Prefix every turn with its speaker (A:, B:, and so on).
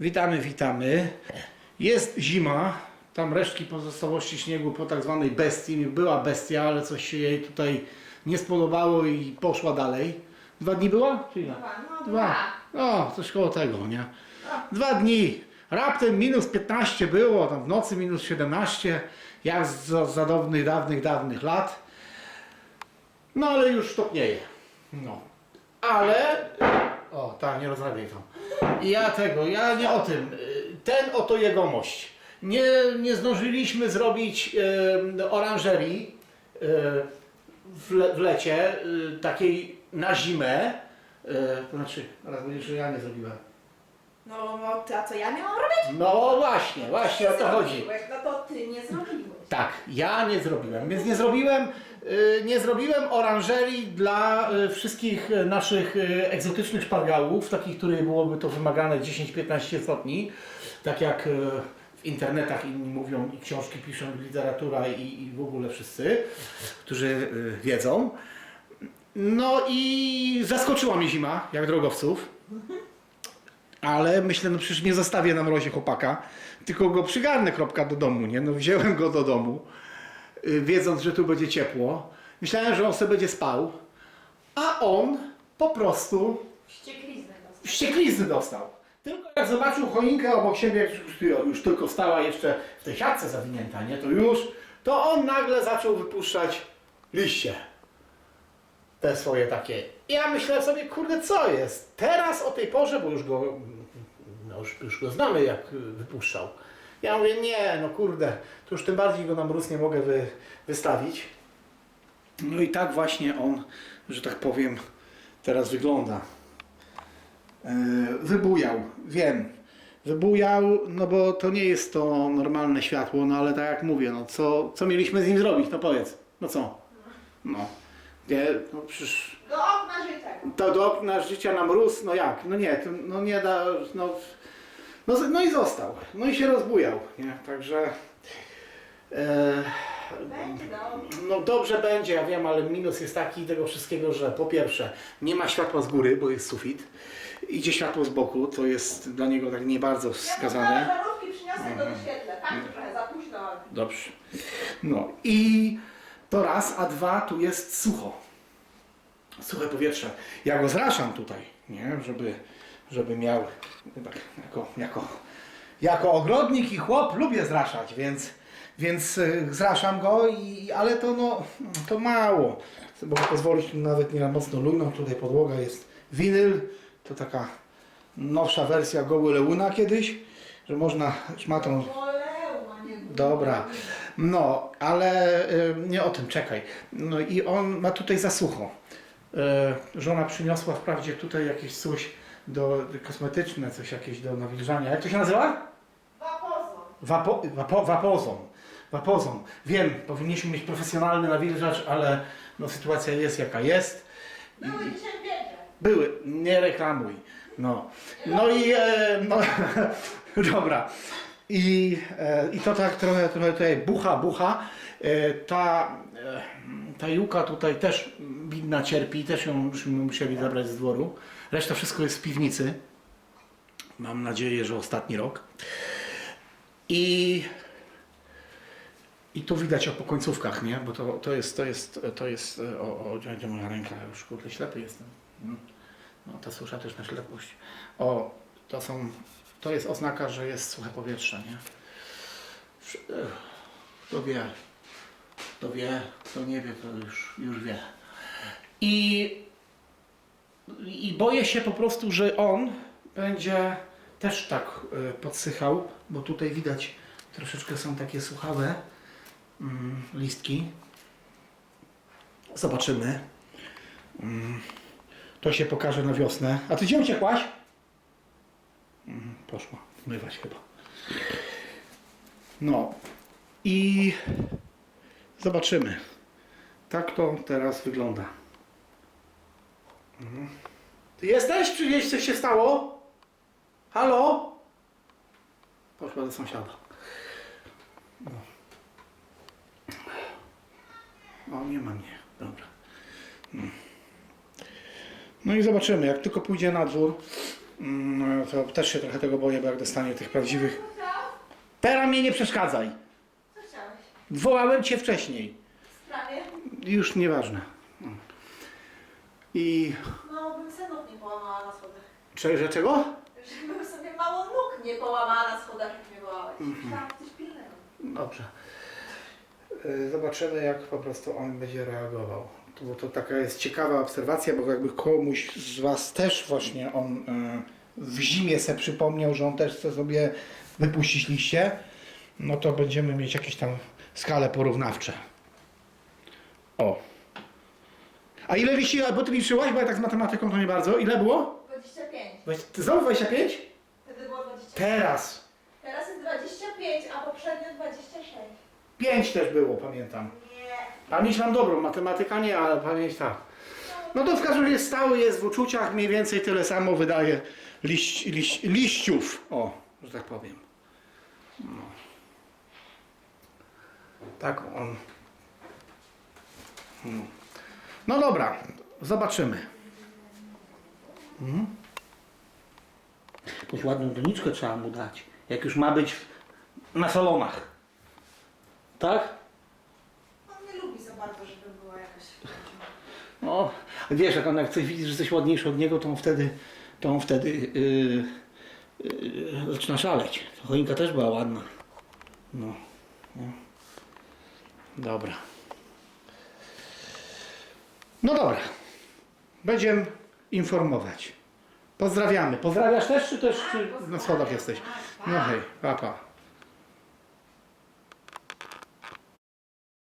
A: Witamy, witamy. Jest zima. Tam resztki pozostałości śniegu po tak zwanej bestii. Była bestia, ale coś się jej tutaj nie spodobało i poszła dalej. Dwa dni była? Czy ile?
B: Dwa, no
A: Dwa. coś koło tego, nie? Dwa dni. Raptem minus 15 było, tam w nocy minus 17, jak za, za dawnych, dawnych, lat. No ale już topnieje. No. Ale... O, tak, nie rozrabiaj tam. Ja tego, ja nie o tym. Ten oto jegomość. Nie, nie zdążyliśmy zrobić e, oranżerii w, le, w lecie, e, takiej na zimę. E, to znaczy, teraz będziesz, że ja nie zrobiłem.
B: No, no to a co ja miałam robić?
A: No właśnie, właśnie o to chodzi.
B: Zrobiłeś, No to ty nie zrobiłeś.
A: Tak, ja nie zrobiłem, więc nie zrobiłem, y, nie zrobiłem oranżerii dla y, wszystkich y, naszych y, egzotycznych szpargałów, takich, które byłoby to wymagane 10-15 stopni, tak jak y, w internetach inni mówią i książki piszą, i literatura i, i w ogóle wszyscy, którzy y, wiedzą. No i zaskoczyła mnie zima, jak drogowców. Ale myślę, no przecież nie zostawię na mrozie chłopaka, tylko go przygarnę kropka do domu, nie? No wziąłem go do domu, y, wiedząc, że tu będzie ciepło. Myślałem, że on sobie będzie spał, a on po prostu
B: Wściekliznę dostał.
A: wścieklizny dostał. Tylko jak zobaczył choinkę obok siebie, już tylko stała jeszcze w tej siatce zawinięta, nie? To już, to on nagle zaczął wypuszczać liście. Te swoje takie. Ja myślę sobie, kurde, co jest? Teraz o tej porze, bo już go, no już, już go znamy, jak wypuszczał. Ja mówię, nie, no kurde, to już tym bardziej go na mróz nie mogę wy, wystawić. No i tak właśnie on, że tak powiem, teraz wygląda. E, Wybujał, wiem. Wybujał, no bo to nie jest to normalne światło, no ale tak jak mówię, no co, co mieliśmy z nim zrobić? No powiedz, no co? No, nie, no przecież
B: Do okna życia.
A: to do okna życia na mróz, no jak? No nie, to, no nie da, no, no, no i został, no i się rozbujał, nie? Także e,
B: Będzie dobrze.
A: no dobrze będzie, ja wiem, ale minus jest taki tego wszystkiego, że po pierwsze nie ma światła z góry, bo jest sufit, idzie światło z boku, to jest dla niego tak nie bardzo
B: Ja
A: wskazane.
B: to żarówki przyniosę go wyświetlę. Tak, trochę za późno.
A: Dobrze. No i to raz, a dwa, tu jest sucho. Suche powietrze. Ja go zraszam tutaj, nie? Żeby, żeby miał tak, jako, jako, jako ogrodnik i chłop lubię zraszać, więc, więc y, zraszam go, i, ale to no, to mało. Mogę pozwolić nawet nie na mocno lujną, tutaj podłoga jest winyl, to taka nowsza wersja Goły Leuna kiedyś, że można szmatą Dobra. No, ale y, nie o tym, czekaj. No i on ma tutaj za sucho. Y, żona przyniosła wprawdzie tutaj jakieś coś do kosmetyczne, coś jakieś do nawilżania. Jak to się nazywa?
B: Wapozą.
A: Wapo, wapo, wapozon. Wapozon. Wiem, powinniśmy mieć profesjonalny nawilżacz, ale no, sytuacja jest jaka jest.
B: Były dzisiaj w biedzie.
A: Były, nie reklamuj. No, no i e, no, dobra. I, e, I to tak trochę, trochę tutaj bucha, bucha. E, ta, e, ta juka tutaj też widna cierpi, też ją musieli zabrać z dworu. Reszta wszystko jest w piwnicy. Mam nadzieję, że ostatni rok. I i tu widać o po końcówkach, nie? Bo to, to jest, to jest, to jest, o, o gdzie moja ręka, już kurde ślepy jestem. No, ta susza też na ślepość. O, to są, to jest oznaka, że jest suche powietrze, nie? Kto wie, kto wie, kto nie wie, to już, już wie. I, I boję się po prostu, że on będzie też tak e, podsychał, bo tutaj widać troszeczkę są takie suchawe mm, listki. Zobaczymy. Mm, to się pokaże na wiosnę. A ty gdzie uciekłaś? Poszła mywać chyba. No i zobaczymy. Tak to teraz wygląda. Mhm. Ty jesteś? Czy gdzieś coś się stało? Halo? Poszła do sąsiada. O, nie ma mnie. Dobra. Mm. No i zobaczymy, jak tylko pójdzie na dwór, No to też się trochę tego boję, bo jak dostanie tych prawdziwych... Teraz mnie nie przeszkadzaj.
B: Co chciałeś?
A: Wołałem cię wcześniej.
B: W sprawie?
A: Już nieważne. I...
B: No, bym se nóg nie połamała na schodach.
A: Czy, że czego?
B: Żebym sobie mało nóg nie połamała na schodach, jak mnie wołałeś. Myślałam, coś pilnego.
A: Dobrze. Y, Zobaczymy, jak po prostu on będzie reagował. To, bo to taka jest ciekawa obserwacja, bo jakby komuś z Was też właśnie on y, w zimie se przypomniał, że on też chce sobie wypuścić liście, no to będziemy mieć jakieś tam skale porównawcze. O. A ile liści, bo Ty liczyłaś, bo ja tak z matematyką to nie bardzo. Ile było?
B: 25.
A: Weź- Znowu 25?
B: Wtedy było 25.
A: Teraz.
B: Teraz jest 25, a poprzednio 26.
A: 5 też było, pamiętam. Pamięć mam dobrą, matematyka nie, ale pamięć tak. No to w każdym razie stały jest w uczuciach, mniej więcej tyle samo wydaje liść, liść, liściów, o, że tak powiem. No. Tak on. No. no dobra, zobaczymy. Mhm. Ładną doniczkę trzeba mu dać, jak już ma być na salonach. Tak?
B: On nie lubi za bardzo, żeby była jakaś...
A: No, wiesz, jak on jak coś widzi, że jesteś ładniejszy od niego, to on wtedy, to on wtedy yy, yy, zaczyna szaleć. Ta choinka też była ładna. No. no. Dobra. No dobra. Będziemy informować. Pozdrawiamy. Pozdrawiasz też, czy też czy na schodach jesteś? No hej, papa.